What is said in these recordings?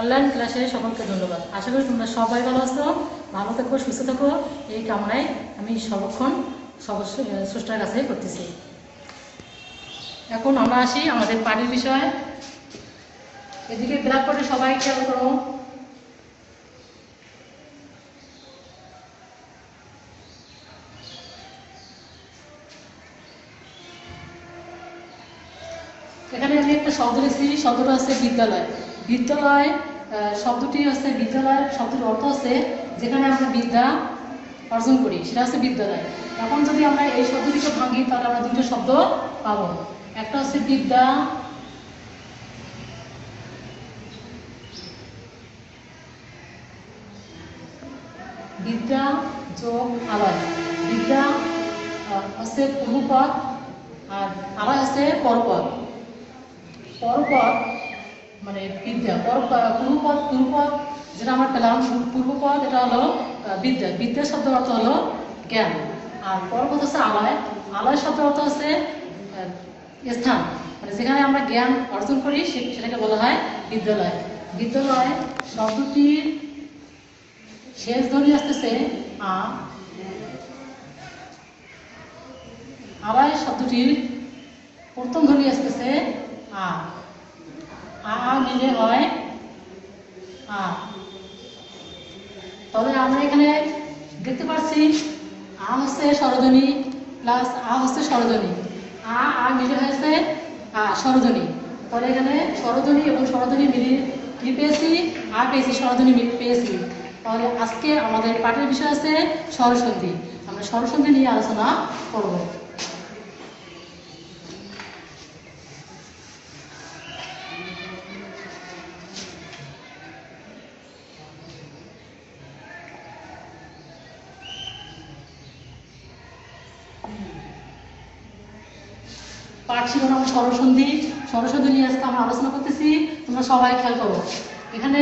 Online ক্লাসে সকলকে ধন্যবাদ। আশা করি তোমরা সবাই ভালো আছো, ভালো থাকো, সুস্থ থাকো। এই কামনায় আমি সর্বক্ষণ সবস্য স্রষ্টার কাছে করতেছি। এখন আমরা আসি আমাদের পানির বিষয়। এদিকে ব্ল্যাকবোর্ডে সবাই খেয়াল করো। এখানে আমি একটা শব্দ লিখছি, শব্দটা হচ্ছে বিদ্যালয়। বিদ্যালয় শব্দটি হচ্ছে বিদ্যালয়, শব্দের অর্থ হচ্ছে যেখানে আমরা বিদ্যা অর্জন করি, সেটা হচ্ছে বিদ্যালয়। এখন যদি আমরা এই শব্দটিকে ভাঙি, তাহলে আমরা দুটো শব্দ পাবো। একটা হচ্ছে বিদ্যা বিদ্যা যোগ আলয়। বিদ্যা হচ্ছে পূর্বপদ আর আলয় হচ্ছে পরপদ। পরপদ মানে বিদ্যা পর পূর্বপদ পূর্বপদ যেটা আমরা পেলাম পূর্বপদ, এটা হলো বিদ্যা। বিদ্যা শব্দ অর্থ হলো জ্ঞান। আর পরপদ হচ্ছে আলয়। আলয় শব্দ অর্থ হচ্ছে স্থান। মানে যেখানে আমরা জ্ঞান অর্জন করি সেটাকে বলা হয় বিদ্যালয়। বিদ্যালয় শব্দটির শেষ ধ্বনি আসতেছে, আ। আলয় শব্দটির প্রথম ধ্বনি আসতেছে, আ। আ মিলে হয়? আ তবে আমরা এখানে দেখতে পাচ্ছি, আ হচ্ছে স্বরধ্বনি প্লাস আ হচ্ছে স্বরধ্বনি আ আ মিলে হয়েছে, আ স্বরধ্বনি তাহলে এখানে স্বরধ্বনি এবং স্বরধ্বনি মিলিয়ে কি পেয়েছি? আ পেয়েছি মি- পেয়েছি। তাহলে আজকে আমাদের পাঠের বিষয় আছে স্বরসন্ধি আমরা স্বরসন্ধি নিয়ে আলোচনা করব। পাঠ ছিল নাম সরসন্ধি সরসন্ধি নিয়ে আজকে আমরা আলোচনা করতেছি। তোমরা সবাই খেয়াল করো। এখানে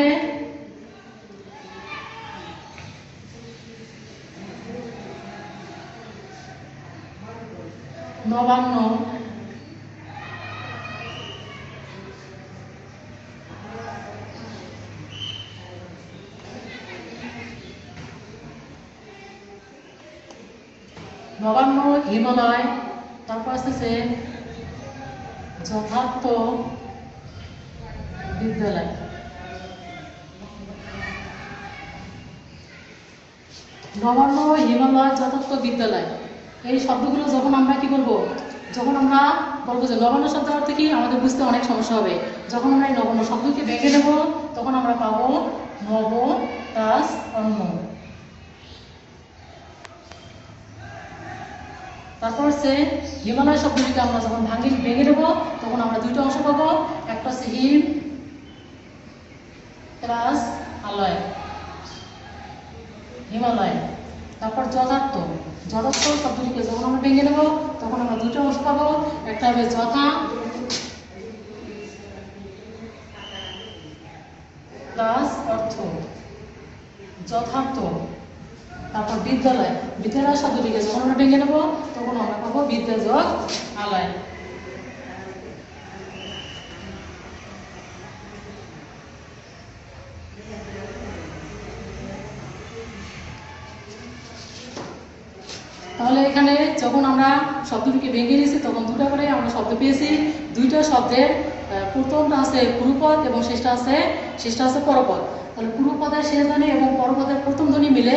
নবান্ন। নবান্ন হিমালয় তারপর আসতেছে যথার্থ বিদ্যালয়। নবান্ন, হিমালয় যথার্থ বিদ্যালয়। এই শব্দগুলো যখন আমরা কি করব? যখন আমরা বলব যে নবান্ন শব্দ অর্থ কি, আমাদের বুঝতে অনেক সমস্যা হবে। যখন আমরা এই নবান্ন শব্দকে ভেঙে নেব, তখন আমরা পাবো নব প্লাস অন্ন। তারপর হচ্ছে হিমালয় শব্দটিকে আমরা যখন ভাঙি ভেঙে দেবো, তখন আমরা দুইটা অংশ পাবো। একটা হচ্ছে হিম প্লাস আলয়, হিমালয়। তারপর যথার্থ যথার্থ শব্দটিকে যখন আমরা ভেঙে দেবো, তখন আমরা দুটো অংশ পাবো। একটা হবে যথা প্লাস অর্থ, যথার্থ। তারপর বিদ্যালয় বিদ্যালয় শব্দটিকে যখন আমরা ভেঙে নেব তখন আমরা পাবো বিদ্যাযোগ আলয়। তাহলে এখানে যখন আমরা শব্দ শব্দটিকে ভেঙে নিয়েছি, তখন দুটা করে আমরা শব্দ পেয়েছি। দুইটা শব্দের প্রথমটা আছে পুরুপদ এবং শেষটা আছে শেষটা আছে পরপদ। তাহলে পুরুপদের শেষ ধ্বনি এবং পরপদের প্রথম ধ্বনি মিলে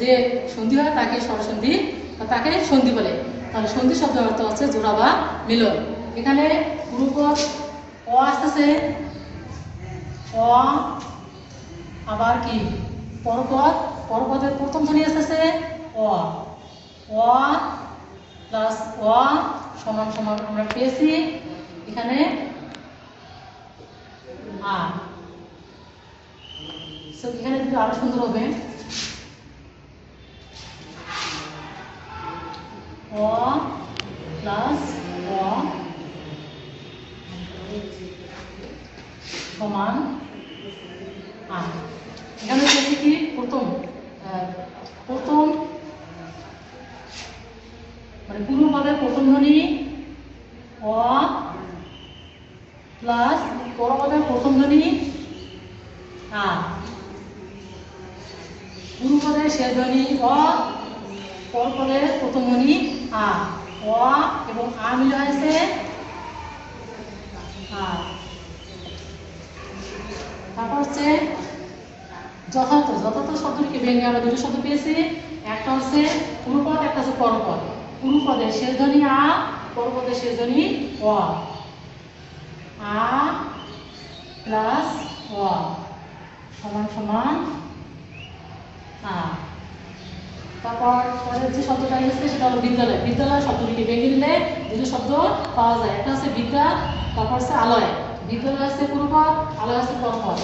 যে সন্ধি হয়, তাকে স্বরসন্ধি বা তাকে সন্ধি বলে। তাহলে সন্ধি শব্দের অর্থ হচ্ছে জোড়া বা মিলন। এখানে পুরুপদ অ আসতেছে। অ আবার কি? পরপদ। পরপদের প্রথম ধ্বনি আসতেছে অ। অ প্লাস অ সমান সমান আমরা পেয়েছি। এখানে আ So, এখানে আরও সুন্দর হবে। হবে প্রথম ধ্বনি অ প্লাস বড় কথা, প্রথম ধ্বনি আ। গুরু পদে শেষ ধ্বনি অ, পর পদে প্রথম ধ্বনি আ। অ এবং আ মিলে হয়েছে আ। তারপর হচ্ছে যথার্থ যথার্থ শব্দটিকে ভেঙে আমরা দুটো শব্দ পেয়েছি। একটা হচ্ছে পুরুপদ একটা হচ্ছে পরপদ পুরুপদের শেষ ধ্বনি আ পরপদের শেষ ধ্বনি অ আ প্লাস অ সমান সমান আ। তারপর পরের যে শব্দটা এসেছে সেটা হলো বিদ্যালয়। বিদ্যালয় শব্দটিকে ভেঙে দিলে দুটো শব্দ পাওয়া যায়। একটা হচ্ছে বিদ্যা, তারপর হচ্ছে আলয়। বিদ্যালয় আছে পূর্বপদ আলয় হচ্ছে পরপদ।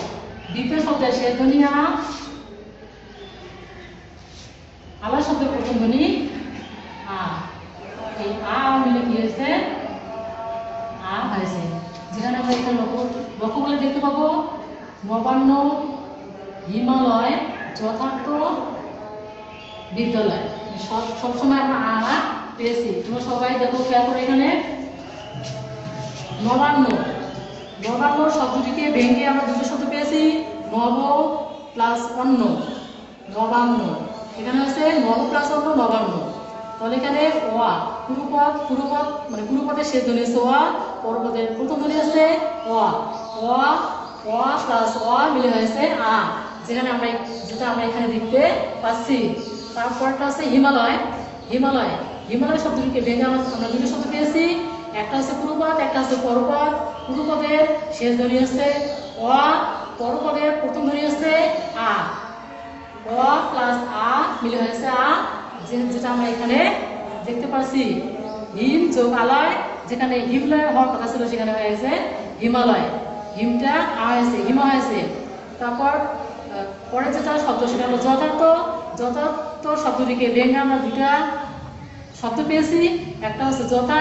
দ্বিতীয় শব্দের শেষ ধ্বনি আলয় শব্দের প্রথম ধ্বনি এই আ মিলে কি হয়েছে আ হয়েছে যেখানে আমরা এখানে লক্ষ্য লক্ষ্য দেখতে পাবো নবান্ন হিমালয় যথার্থ বিদ্যালয় সব সবসময় আমরা আ পেয়েছি তোমরা সবাই দেখো খেয়াল করে এখানে নবান্ন নবান্ন শব্দটিকে ভেঙে আমরা দুটো শব্দ পেয়েছি নব প্লাস অন্ন নবান্ন এখানে হচ্ছে নব প্লাস অন্ন নবান্ন তাহলে এখানে ওয়া পুরুপদ পুরুপদ মানে পুরুপদের শেষ ধ্বনি আছে ওয়া পরপদের প্রথম ধ্বনি আছে ওয়া। ওয়া ওয়া প্লাস ওয়া মিলে হয়েছে আ, যেখানে আমরা যেটা আমরা এখানে দেখতে পাচ্ছি। তারপরটা হচ্ছে হিমালয়। হিমালয় হিমালয় শব্দটিকে ভেঙে আমরা দুটো শব্দ পেয়েছি। একটা হচ্ছে পূর্বপদ একটা হচ্ছে পরপদ পূর্বপদের শেষ ধ্বনি হচ্ছে অ পরপদের প্রথম ধ্বনি হচ্ছে আ। অ প্লাস আ মিলে হয়েছে আ। যেটা আমরা এখানে দেখতে পাচ্ছি হিম আলয় যেখানে হিমলয় হওয়ার কথা ছিল, সেখানে হয়েছে হিমালয়। হিমটা হয়েছে হিমা হয়েছে তারপর পরে যেটা শব্দ, সেটা হলো যথার্থ। যথার্থ শব্দটিকে ভেঙে আমরা দুটা শব্দ পেয়েছি। একটা হচ্ছে যথা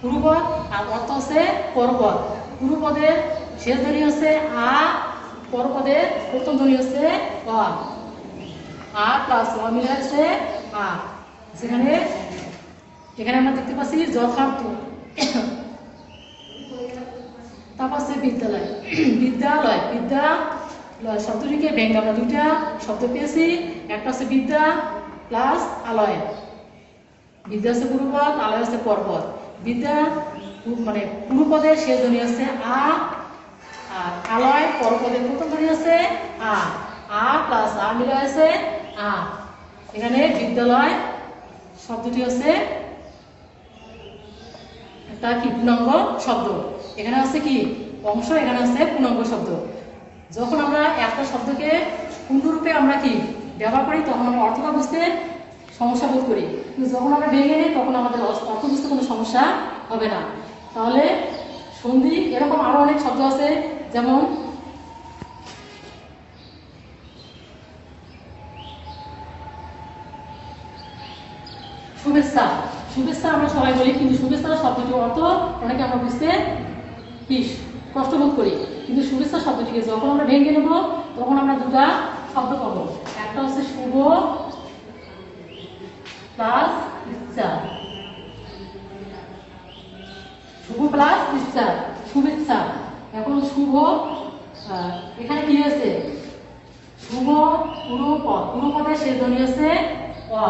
পূর্বপদ আর অর্থ হচ্ছে পরপদ। পূর্বপদের শেষ ধ্বনি হচ্ছে আ, পরপদের প্রথম ধ্বনি হচ্ছে অ। আ প্লাস অ মিলে হচ্ছে আ। সেখানে এখানে আমরা দেখতে পাচ্ছি যথার্থ তারপর হচ্ছে বিদ্যালয়। বিদ্যালয় বিদ্যালয় শব্দটিকে ভেঙে আমরা দুইটা শব্দ পেয়েছি। একটা হচ্ছে বিদ্যা প্লাস আলয়। বিদ্যা হচ্ছে পূর্বপদ, আলয় হচ্ছে পর্বত বিদ্যা মানে পূর্বপদের শেষ ধ্বনি হচ্ছে আ, আর আলয় পরপদের প্রথম ধ্বনি আছে আ। আ প্লাস আ মিলে আছে আ। এখানে বিদ্যালয়, শব্দটি হচ্ছে একটা কি? পূর্ণাঙ্গ শব্দ। এখানে আছে কি? অংশ, এখানে আছে পূর্ণাঙ্গ শব্দ। যখন আমরা একটা শব্দকে পূর্ণরূপে আমরা কি ব্যবহার করি, তখন আমরা অর্থটা বুঝতে সমস্যা বোধ করি। কিন্তু যখন আমরা ভেঙে নিই, তখন আমাদের অর্থ বুঝতে কোনো সমস্যা হবে না। তাহলে সন্ধি, এরকম আরও অনেক শব্দ আছে, যেমন শুভেচ্ছা। শুভেচ্ছা আমরা সবাই বলি, কিন্তু শুভেচ্ছা শব্দটির অর্থ অনেকে আমরা বুঝতে কি কষ্ট বোধ করি। কিন্তু শুভেচ্ছা শব্দটিকে যখন আমরা ভেঙে নেব, তখন আমরা দুটা শব্দ পাবো। একটা হচ্ছে শুভ প্লাস ইচ্ছা শুভ প্লাস ইচ্ছা শুভেচ্ছা। এখন শুভ এখানে কি আছে শুভ পুরো পদ পুরো পদের শেষ ধ্বনি আছে অ।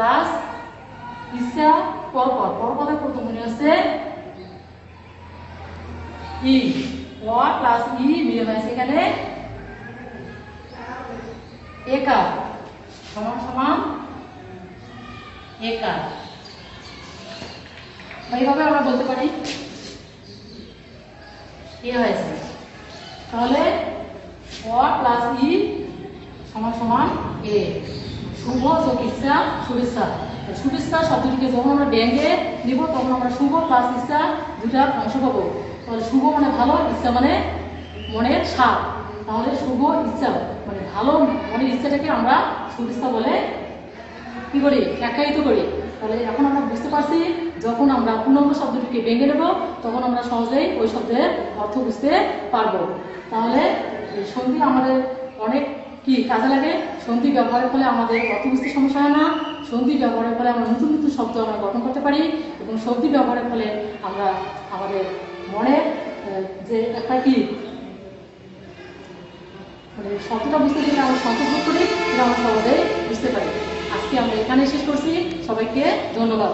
প্লাস ইচ্ছা পরপদ পরপদের প্রথম ধ্বনি আছে ই অ প্লাস ই মিলে হয়েছে এখানে একা, সমান সমান একা। এইভাবে আমরা বলতে পারি। এ হয়েছে। তাহলে অ প্লাস ই সমান সমান এ। শুভ চিকিৎসা শুভেচ্ছা। শুভেচ্ছা শব্দটিকে যখন আমরা ব্যাঙ্গে নিব তখন আমরা শুভ প্লাস ইচ্ছা দুটা অংশ পাবো। তাহলে শুভ মানে ভালো ইচ্ছা মানে মনের সাপ তাহলে শুভ ইচ্ছা মানে ভালো, মনের ইচ্ছাটাকে আমরা শুভেচ্ছা বলে কি করি? ব্যাখ্যায়িত করি। তাহলে এখন আমরা বুঝতে পারছি, যখন আমরা পূর্ণাঙ্গ শব্দটিকে ভেঙে নেব তখন আমরা সহজেই ওই শব্দের অর্থ বুঝতে পারব। তাহলে সন্ধি আমাদের অনেক কি কাজে লাগে? সন্ধি ব্যবহারের ফলে আমাদের অর্থ বুঝতে সমস্যা হয় না। সন্ধি ব্যবহারের ফলে আমরা নতুন নতুন শব্দ আমরা গঠন করতে পারি এবং সন্ধি ব্যবহারের ফলে আমরা আমাদের মনে যে একটা কি মানে শব্দটা বুঝতে গেলে আমরা সন্তোষ করি এটা আমরা সহজেই বুঝতে পারি। আজকে আমরা এখানে শেষ করছি। সবাইকে ধন্যবাদ।